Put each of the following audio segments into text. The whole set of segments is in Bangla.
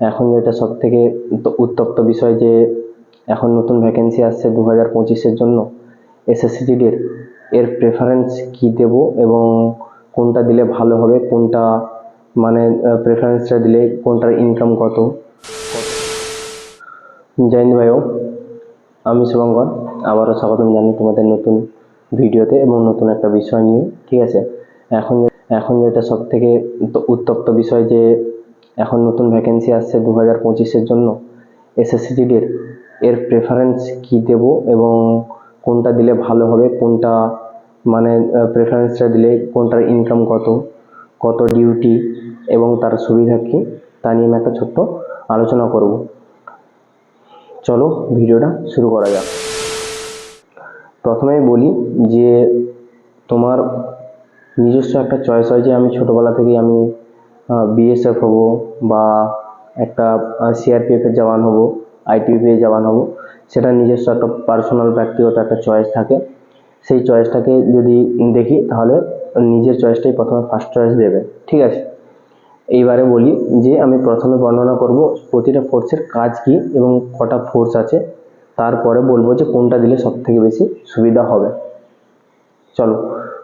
এখন যেটা সব থেকে উত্তপ্ত বিষয় যে এখন নতুন ভ্যাকেন্সি আসছে দু হাজার পঁচিশের জন্য এসএসসিজিডির এর প্রেফারেন্স কি দেব এবং কোনটা দিলে ভালো হবে, কোনটা মানে প্রেফারেন্সটা দিলে কোনটার ইনকাম কত? জয়ন্ত ভাইও, আমি শুভঙ্কর, আবারও স্বাগতম জানি তোমাদের নতুন ভিডিওতে এবং নতুন একটা বিষয় নিয়ে, ঠিক আছে? এখন এখন যেটা সব থেকে উত্তপ্ত বিষয় যে এখন নতুন ভ্যাকেন্সি আসছে দু হাজার পঁচিশের জন্য। এসএসসিজিডির এর প্রেফারেন্স কি দেব এবং কোনটা দিলে ভালো হবে, কোনটা মানে প্রেফারেন্সটা দিলে কোনটার ইনকাম কত কত ডিউটি এবং তার সুবিধা কী, তা নিয়ে আমি একটা ছোট্ট আলোচনা করব। চলো ভিডিওটা শুরু করা যাক। প্রথমেই বলি যে তোমার নিজস্ব একটা চয়েস হয় যে আমি ছোটোবেলা থেকেই আমি বিএসএফ হব বা একটা সিআরপিএফের জওয়ান হব আইটিবিপি জওয়ান হব, সেটা নিজস্ব একটা পার্সোনাল ব্যক্তিগত একটা চয়েস থাকে। সেই চয়েসটাকে যদি দেখি, তাহলে নিজের চয়েসটাই প্রথমে ফার্স্ট চয়েস দেবে, ঠিক আছে? এইবারে বলি যে, আমি প্রথমে বর্ণনা করব প্রতিটা ফোর্সের কাজ কি এবং কটা ফোর্স আছে। তারপরে বলব যে, কোনটা দিলে সব থেকে বেশি সুবিধা হবে। চলো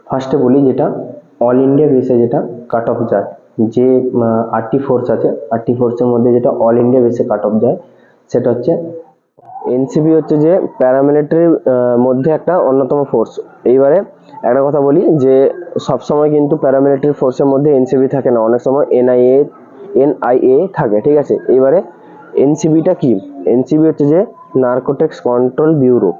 ফার্স্টে বলি যেটা অল ইন্ডিয়া বেসে যেটা কাট অফ যায় যে আটটি ফোর্স আছে আটটি ফোর্সের মধ্যে যেটা অল ইন্ডিয়া বেসে কাট অফ যায়, সেটা হচ্ছে এনসিবি হচ্ছে যে প্যারামিলিটারির মধ্যে একটা অন্যতম ফোর্স এইবারে একটা কথা বলি যে, সবসময় কিন্তু প্যারামিলিটারি ফোর্সের মধ্যে এনসিবি থাকে না, অনেক সময় এনআইএ এনআইএ থাকে, ঠিক আছে? এইবারে এনসিবিটা কি? এনসিবি হচ্ছে যে নার্কোটিক্স কন্ট্রোল ব্যুরো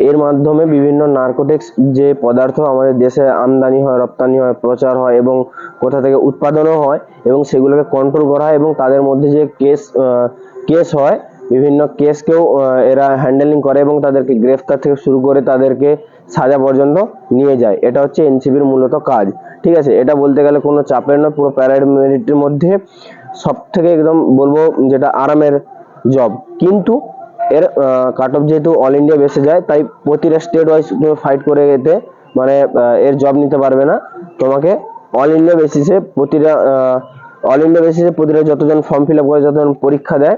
এর মাধ্যমে বিভিন্ন নার্কোটিক্স যে পদার্থ আমাদের দেশে আমদানি হয়, রপ্তানি হয়, প্রচার হয় এবং কোথা থেকে উৎপাদনও হয় এবং সেগুলোকে কন্ট্রোল করা হয় এবং তাদের মধ্যে যে কেস কেস হয়, বিভিন্ন কেসকেও এরা হ্যান্ডেলিং করে এবং তাদেরকে গ্রেফতার থেকে শুরু করে তাদেরকে সাজা পর্যন্ত নিয়ে যায়। এটা হচ্ছে এনসিবির মূলত কাজ। ঠিক আছে, এটা বলতে গেলে কোনো চাপের নয়, পুরো প্যারামিলিটারির মধ্যে সব থেকে একদম বলব যেটা আরামের জব কিন্তু এর কাট অফ যেহেতু অল ইন্ডিয়া বেসে যায়, তাই প্রতিটা স্টেট ওয়াইজ তুমি ফাইট করে এতে মানে এর জব নিতে পারবে না। তোমাকে অল ইন্ডিয়া বেসিসে প্রতিটা অল ইন্ডিয়া বেসিসে প্রতিটা যতজন ফর্ম ফিল আপ করে, যতজন পরীক্ষা দেয়,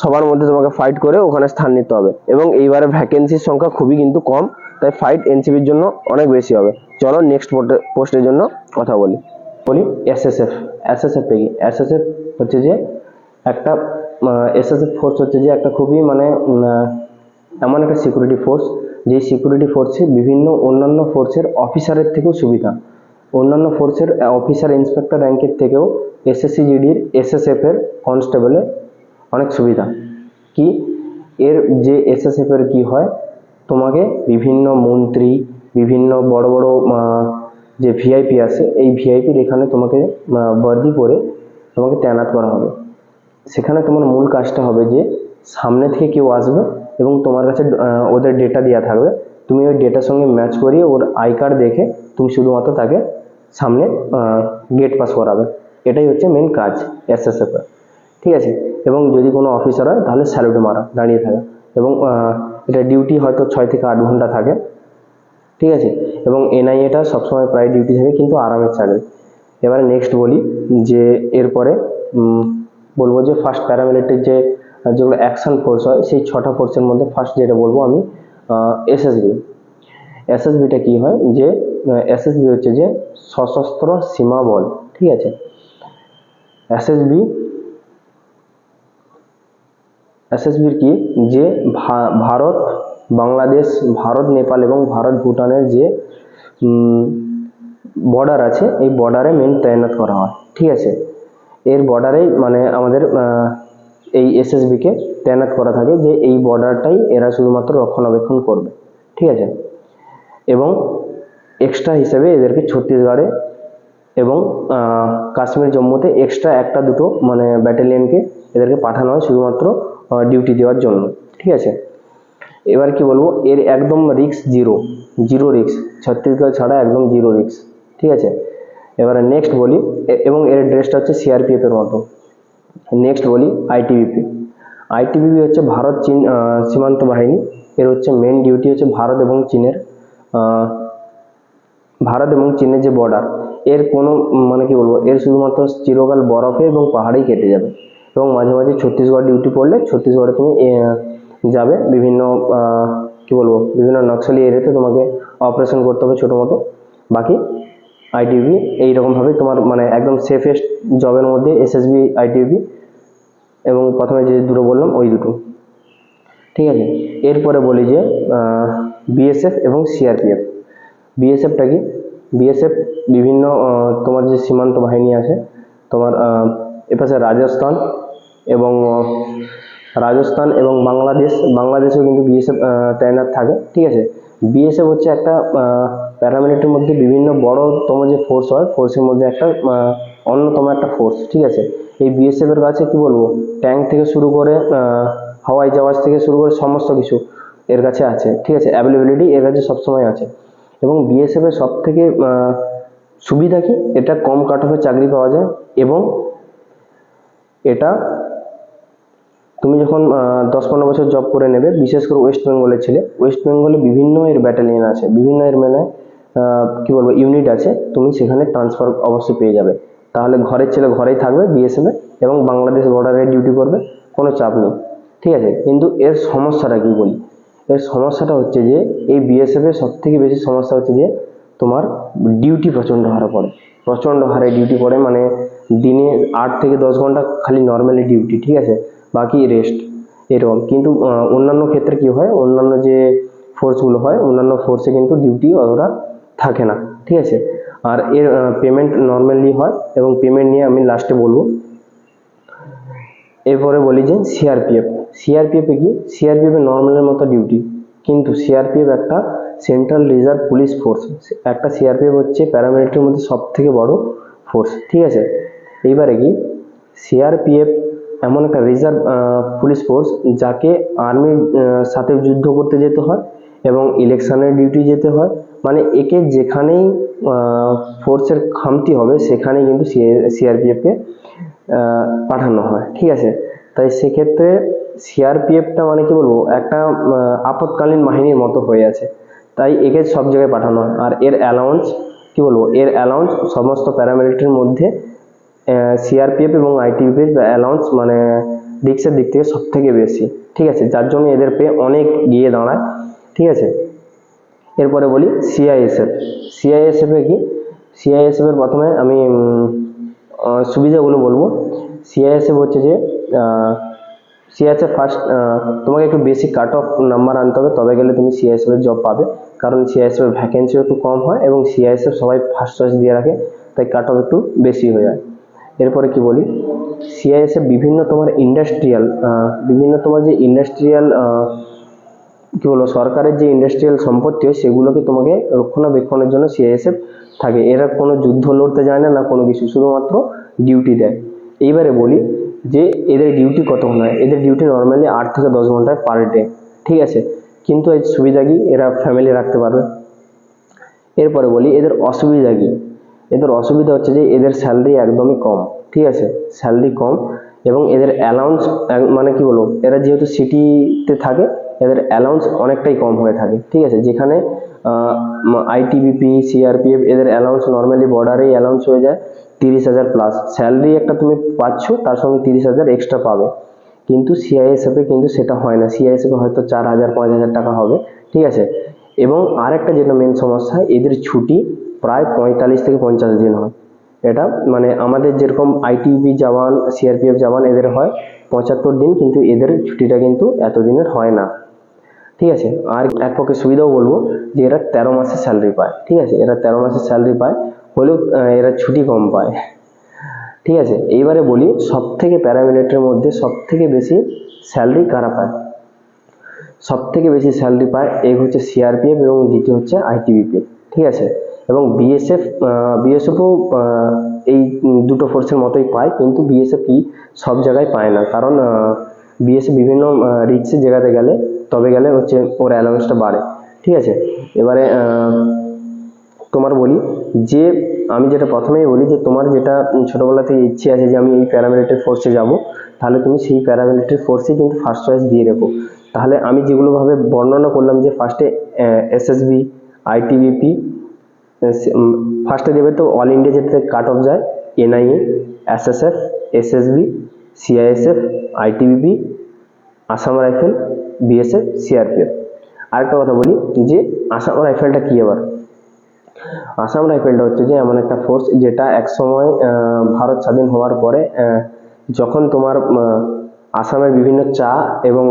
সবার মধ্যে তোমাকে ফাইট করে ওখানে স্থান নিতে হবে। এবং এইবারে ভ্যাকেন্সির সংখ্যা খুবই কিন্তু কম, তাই ফাইট এনসিবির জন্য অনেক বেশি হবে। চলো নেক্সট পোস্টের জন্য কথা বলি। বলি এসএসএফ এসএসএফ কি? এসএসএফ হচ্ছে যে একটা এসএসএফ ফোর্স হচ্ছে যে একটা খুবই মানে এমন একটা সিকিউরিটি ফোর্স যে সিকিউরিটি ফোর্সে বিভিন্ন অন্যান্য ফোর্সের অফিসারের থেকেও সুবিধা। অন্যান্য ফোর্সের অফিসার ইন্সপেক্টর র্যাঙ্কের থেকেও এসএসসি জিডির এসএসএফ এর কনস্টেবলে অনেক সুবিধা। কি? এর যে এসএসএফ এর কি হয়? তোমাকে বিভিন্ন মন্ত্রী, বিভিন্ন বড় বড় যে ভিআইপি আছে, এই ভিআইপির এখানে তোমাকে বর্দি করে তোমাকে তায়নাত করা হবে। সেখানে তোমার মূল কাজটা হবে যে সামনে থেকে কেউ আসবে এবং তোমার কাছে ওদের ডেটা দেওয়া থাকবে। তুমি ওই ডেটার সঙ্গে ম্যাচ করিয়ে ওর আই কার্ড দেখে তুমি শুধুমাত্র তাকে সামনে গেট পাস করাবে। এটাই হচ্ছে মেন কাজ এসএসএফ এর। ঠিক আছে? এবং যদি কোনো অফিসার হয়, তাহলে স্যালুট মারা, দাঁড়িয়ে থাকা। এবং এটা ডিউটি হয়তো ছয় থেকে আট ঘণ্টা থাকে। ঠিক আছে? এবং এনআইএটা সবসময় প্রায় ডিউটি থাকে, কিন্তু আরামের চাকরি এবারে নেক্সট বলি যে, এরপরে বলব যে ফার্স্ট প্যারামিলিটারির যে যেগুলো অ্যাকশন ফোর্স হয়, সেই ছটা ফোর্সের মধ্যে ফার্স্ট যেটা বলব আমি এসএসবি এসএসবিটা কি হয়? যে এসএসবি হচ্ছে যে সশস্ত্র সীমা বল, ঠিক আছে? এসএসবি এসএসবির কি? যে ভারত, বাংলাদেশ, ভারত, নেপাল এবং ভারত ভুটানের যে বর্ডার আছে, এই বর্ডারে মেন তায়নাত করা হয়, ঠিক আছে? এর বর্ডারেই মানে আমাদের এই এসএসবিকে তায়নাত করা থাকে যে এই বর্ডারটাই এরা শুধুমাত্র রক্ষণাবেক্ষণ করবে, ঠিক আছে? এবং এক্সট্রা হিসেবে এদেরকে ছত্তিশগড়ে এবং কাশ্মীর জম্মুতে এক্সট্রা একটা দুটো মানে ব্যাটালিয়নকে এদেরকে পাঠানো হয় শুধুমাত্র ডিউটি দেওয়ার জন্য, ঠিক আছে? এবার কি বলব, এর একদম রিক্স জিরো জিরো রিক্স ছত্তিশগড় ছাড়া একদম জিরো রিক্স ঠিক আছে? এবারে নেক্সট বলি এবং এর ড্রেসটা হচ্ছে সিআরপিএফ এর মতো। নেক্সট বলি আইটিবিপি আইটিবিপি হচ্ছে ভারত, চীন সীমান্ত বাহিনী। এর হচ্ছে মেন ডিউটি হচ্ছে ভারত এবং চীনের ভারত এবং চীনের যে বর্ডার এর কোনো মানে কি বলব, এর শুধুমাত্র চিরকাল বরফে এবং পাহাড়েই কেটে যাবে। এবং মাঝে মাঝে ছত্তিশগড় ডিউটি পড়লে ছত্তিশগড়ে তুমি যাবে বিভিন্ন কি বলব, বিভিন্ন নকশালি এরিয়াতে তোমাকে অপারেশন করতে হবে ছোটো মতো বাকি আইটিবি এইরকমভাবে তোমার মানে একদম সেফেস্ট জবের মধ্যে এসএসবি আইটিবি এবং প্রথমে যে দুটো বললাম, ওই দুটো। ঠিক আছে? এরপরে বলি যে বিএসএফ এবং সিআরপিএফ বিএসএফটা কি? বিএসএফ বিভিন্ন তোমার যে সীমান্ত বাহিনী আছে, তোমার এপাশে রাজস্থান এবং রাজস্থান এবং বাংলাদেশ। বাংলাদেশেও কিন্তু বিএসএফ তাইনাত থাকে। ঠিক আছে? বিএসএফ হচ্ছে একটা প্যারামিলিটারির মধ্যে বিভিন্ন বড়তম যে ফোর্স হয় ফোর্সের মধ্যে একটা অন্যতম একটা ফোর্স ঠিক আছে? এই বিএসএফ এর কাছে কি বলব? ট্যাঙ্ক থেকে শুরু করে হাওয়াই জাহাজ থেকে শুরু করে সমস্ত কিছু এর কাছে আছে ঠিক আছে? অ্যাভেলেবিলিটি এর কাছে সবসময় আছে। এবং বিএসএফ এর সব থেকে সুবিধা কি? এটা কম কাট অফে চাকরি পাওয়া যায় এবং এটা তুমি যখন দশ পনেরো বছর জব করে নেবে বিশেষ করে ওয়েস্ট বেঙ্গলের ছেলে ওয়েস্ট বেঙ্গলে বিভিন্ন এর ব্যাটালিয়ন আছে বিভিন্ন এর মানে আহ, কি বলব ইউনিট আছে, তুমি সেখানে ট্রান্সফার অবশ্যই পেয়ে যাবে। তাহলে ঘরের ছেলে ঘরেই থাকবে বিএসএফ এ এবং বাংলাদেশ বর্ডারে ডিউটি করবে, কোনো চাপ নেই। ঠিক আছে? কিন্তু এর সমস্যাটা কি বলি? এর সমস্যাটা হচ্ছে যে, এই বিএসএফ এর সব থেকে বেশি সমস্যা হচ্ছে যে, তোমার ডিউটি প্রচণ্ড হারে পড়ে। প্রচণ্ড হারে ডিউটি পড়ে মানে দিনে আট থেকে দশ ঘণ্টা খালি নর্মালি ডিউটি ঠিক আছে? বাকি রেস্ট এরকম। কিন্তু অন্যান্য ক্ষেত্রে কি হয়? অন্যান্য যে ফোর্সগুলো হয়, অন্যান্য ফোর্সে কিন্তু ডিউটি অতটা থাকে না, ঠিক আছে? আর এর পেমেন্ট নর্মালি হয় এবং পেমেন্ট নিয়ে আমি লাস্টে বলব। এরপরে বলি যে সিআরপিএফ সিআরপিএফে কি? সিআরপিএফ নর্মালের মতো ডিউটি কিন্তু সিআরপিএফ একটা সেন্ট্রাল রিজার্ভ পুলিশ ফোর্স একটা সিআরপিএফ হচ্ছে প্যারামিলিটারির মধ্যে সব থেকে বড় ফোর্স ঠিক আছে? এইবারে কি? সিআরপিএফ এমন একটা রিজার্ভ পুলিশ ফোর্স যাকে আর্মির সাথে যুদ্ধ করতে যেতে হয় এবং ইলেকশনের ডিউটি যেতে হয়। মানে একে যেখানেই ফোর্সের খামতি হবে, সেখানেই কিন্তু সিআরপিএফকে পাঠানো হয়, ঠিক আছে? তাই সেক্ষেত্রে সিআরপিএফটা মানে কি বলব, একটা আপৎকালীন বাহিনীর মতো হয়ে আছে। তাই একে সব জায়গায় পাঠানো হয়। আর এর অ্যালাউন্স কি বলব, এর অ্যালাউন্স সমস্ত প্যারামিলিটারির মধ্যে সিআরপিএফ এবং আইটিবিপির অ্যালাউন্স মানে রিক্সের দিক থেকে সব থেকে বেশি, ঠিক আছে? যার জন্য এদের পে অনেক গিয়ে দাঁড়ায়, ঠিক আছে? এরপরে বলি সিআইএসএফ সিআইএসএফ কি? সিআইএসএফ এর প্রথমে আমি সুবিধাগুলো বলব। সিআইএসএফ হচ্ছে যে সিআইএসএফ ফার্স্ট তোমাকে একটু বেশি কাট অফ নাম্বার আনতে হবে, তবে গেলে তুমি সিআইএসএফ এর জব পাবে। কারণ সিআইএসএফ এর ভ্যাকেন্সিও একটু কম হয় এবং সিআইএসএফ সবাই ফার্স্ট চয়েস দিয়ে রাখে, তাই কাট অফ একটু বেশি হয়ে যায়। এরপরে কি বলি? সিআইএসএফ বিভিন্ন তোমার ইন্ডাস্ট্রিয়াল বিভিন্ন তোমার যে ইন্ডাস্ট্রিয়াল কি বলব, সরকারের যে ইন্ডাস্ট্রিয়াল সম্পত্তি হয় সেগুলোকে তোমাকে রক্ষণাবেক্ষণের জন্য সিআইএসএফ থাকে। এরা কোনো যুদ্ধ লড়তে যায় না না কোনো কিছু, শুধুমাত্র ডিউটি দেয়। এইবারে বলি যে এদের ডিউটি কতক্ষণ হয়? এদের ডিউটি নর্মালি আট থেকে দশ ঘন্টায় পার ডে ঠিক আছে? কিন্তু এর সুবিধা কি? এরা ফ্যামিলি রাখতে পারবে। এরপরে বলি এদের অসুবিধা কি? এদের অসুবিধা হচ্ছে যে এদের স্যালারি একদমই কম, ঠিক আছে? স্যালারি কম এবং এদের অ্যালাউন্স মানে কি বলব, এরা যেহেতু সিটিতে থাকে এদের অ্যালাউন্স অনেকটাই কম হয়ে থাকে, ঠিক আছে? যেখানে আইটিবিপি সিআরপিএফ এদের অ্যালাউন্স নর্মালি বর্ডারেই অ্যালাউন্স হয়ে যায় তিরিশ হাজার প্লাস স্যালারি একটা তুমি পাচ্ছ, তার সঙ্গে তিরিশ হাজার এক্সট্রা পাবে। কিন্তু সিআইএসএফ কিন্তু সেটা হয় না। সিআইএসএফ হয়তো চার হাজার, পাঁচ হাজার টাকা হবে, ঠিক আছে? এবং আরেকটা যেটা মেন সমস্যা, এদের ছুটি প্রায় পঁয়তাল্লিশ থেকে পঞ্চাশ দিন হয়। এটা মানে আমাদের যেরকম আইটিবি জওয়ান সিআরপিএফ জওয়ান এদের হয় পঁচাত্তর দিন, কিন্তু এদের ছুটিটা কিন্তু এতদিনের হয় না। ঠিক আছে? আর এক পক্ষে সুবিধাও বলব যে এরা তেরো মাসের স্যালারি পায়, ঠিক আছে? এরা তেরো মাসের স্যালারি পায়, হলেও এরা ছুটি কম পায়। ঠিক আছে? এইবারে বলি সব থেকে প্যারামিলিটারির মধ্যে সব থেকে বেশি স্যালারি কারা পায়? সব থেকে বেশি স্যালারি পায়, এক হচ্ছে সিআরপিএফ এবং দ্বিতীয় হচ্ছে আইটিবিপি ঠিক আছে? এবং বিএসএফ বিএসএফও এই দুটো ফোর্সের মতোই পায়, কিন্তু বিএসএফ সব জায়গায় পায় না। কারণ বিএসএফ বিভিন্ন রিক্সের জায়গাতে গেলে তবে গেলে হচ্ছে ওর অ্যালাউন্সটা বাড়ে, ঠিক আছে? এবারে তোমার বলি যে, আমি যেটা প্রথমেই বলি যে, তোমার যেটা ছোটবেলা থেকে ইচ্ছে আছে যে, আমি এই প্যারামিলিটারি ফোর্সে যাব, তাহলে তুমি সেই প্যারামিলিটারি ফোর্সে কিন্তু ফার্স্ট চয়েস দিয়ে রেখো। তাহলে আমি যেগুলো ভাবে বর্ণনা করলাম যে ফার্স্টে এসএসবি আইটিবিপি ফার্স্টে দেবে তো অল ইন্ডিয়া যেটাতে কাট অফ যায় NIA SSF SSB CISF ITBP Assam rifle, BSF CRPF আরেকটা কথা বলি যে, আসাম রাইফেলটা কী আবার? আসাম রাইফেলটা হচ্ছে যে, এমন একটা ফোর্স যেটা একসময় ভারত স্বাধীন হওয়ার পরে যখন তোমার আসামের বিভিন্ন চা এবং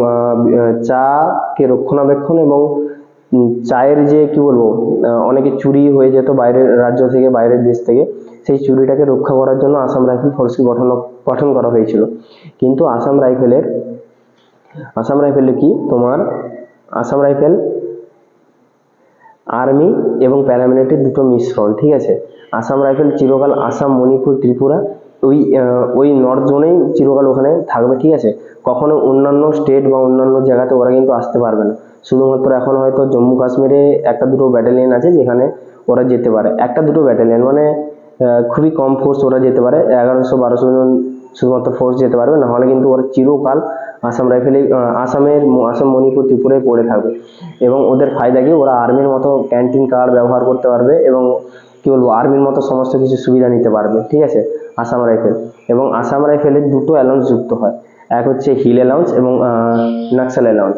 চাকে রক্ষণাবেক্ষণ এবং চায়ের যে, কি বলব অনেকে চুরি হয়ে যেত বাইরের রাজ্য থেকে, বাইরের দেশ থেকে, সেই চুরিটাকে রক্ষা করার জন্য আসাম রাইফেল ফোর্সকে গঠন গঠন করা হয়েছিল। কিন্তু আসাম রাইফেলের আসাম রাইফেলে কি? তোমার আসাম রাইফেল, আর্মি এবং প্যারামিলিটারি দুটো মিশ্রণ ঠিক আছে? আসাম রাইফেল, চিরকাল আসাম, মণিপুর, ত্রিপুরা, ওই ওই নর্থ জোনেই চিরকাল ওখানে থাকবে, ঠিক আছে? কখনো অন্যান্য স্টেট বা অন্যান্য জায়গাতে ওরা কিন্তু আসতে পারবে না। শুধুমাত্র এখন হয়তো জম্মু কাশ্মীরে একটা দুটো ব্যাটালিয়ন আছে যেখানে ওরা যেতে পারে। একটা দুটো ব্যাটালিয়ন মানে খুবই কম ফোর্স ওরা যেতে পারে, এগারোশো বারোশো জন শুধুমাত্র ফোর্স যেতে পারবে না হলে কিন্তু ওরা চিরকাল আসাম রাইফেলে আসামের আসাম মণিপুর ত্রিপুরায় পড়ে থাকবে। এবং ওদের ফায়দা কি? ওরা আর্মির মতো ক্যান্টিন কার্ড ব্যবহার করতে পারবে এবং কি বলব আর্মির মতো সমস্ত কিছু সুবিধা নিতে পারবে, ঠিক আছে? আসাম রাইফেল এবং আসাম রাইফেলের দুটো অ্যালাউন্স যুক্ত হয়। এক হচ্ছে হিল অ্যালাউন্স এবং নাক্সাল অ্যালাউন্স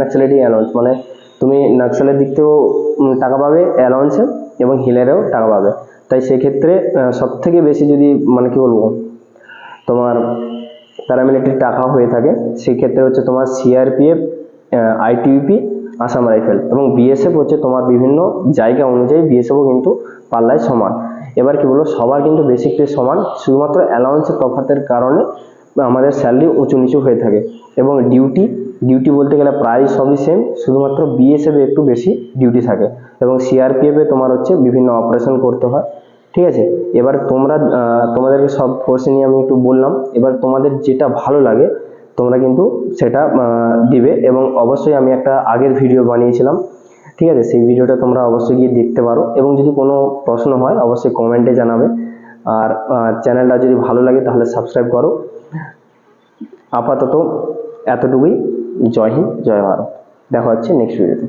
নাক্সালিটি অ্যালাউন্স মানে তুমি নাক্সালের দিক থেকেও টাকা পাবে অ্যালাউন্সে এবং হিলেরও টাকা পাবে। তাই সেক্ষেত্রে সব থেকে বেশি যদি মানে কি বলব তোমার প্যারামিলিটারি টাকা হয়ে থাকে, সেক্ষেত্রে হচ্ছে তোমার সিআরপিএফ আইটিবিপি আসাম রাইফেল এবং বিএসএফ হচ্ছে তোমার বিভিন্ন জায়গা অনুযায়ী বিএসএফও কিন্তু পাল্লায় সমান। এবার কি বলব, সবার কিন্তু বেসিক পে সমান, শুধুমাত্র অ্যালাউন্সের তফাতের কারণে আমাদের স্যালারি উঁচু নিচু হয়ে থাকে এবং ডিউটি ডিউটি বলতে গেলে প্রায় সবই সেম শুধুমাত্র বিএসএফে একটু বেশি ডিউটি থাকে এবং সিআরপিএফে তোমার হচ্ছে বিভিন্ন অপারেশন করতে হয়। ঠিক আছে? এবার তোমরা তোমাদেরকে সব ফোর্স নিয়ে আমি একটু বললাম। এবার তোমাদের যেটা ভালো লাগে, তোমরা কিন্তু সেটা দিবে এবং অবশ্যই আমি একটা আগের ভিডিও বানিয়েছিলাম। ঠিক আছে? সেই ভিডিওটা তোমরা অবশ্যই গিয়ে দেখতে পারো এবং যদি কোনো প্রশ্ন হয়, অবশ্যই কমেন্টে জানাবে। আর চ্যানেলটা যদি ভালো লাগে, তাহলে সাবস্ক্রাইব করো। আপাতত এতটুকুই। জয় হিন্দ, জয় ভারত। দেখা হচ্ছে নেক্সট ভিডিওতে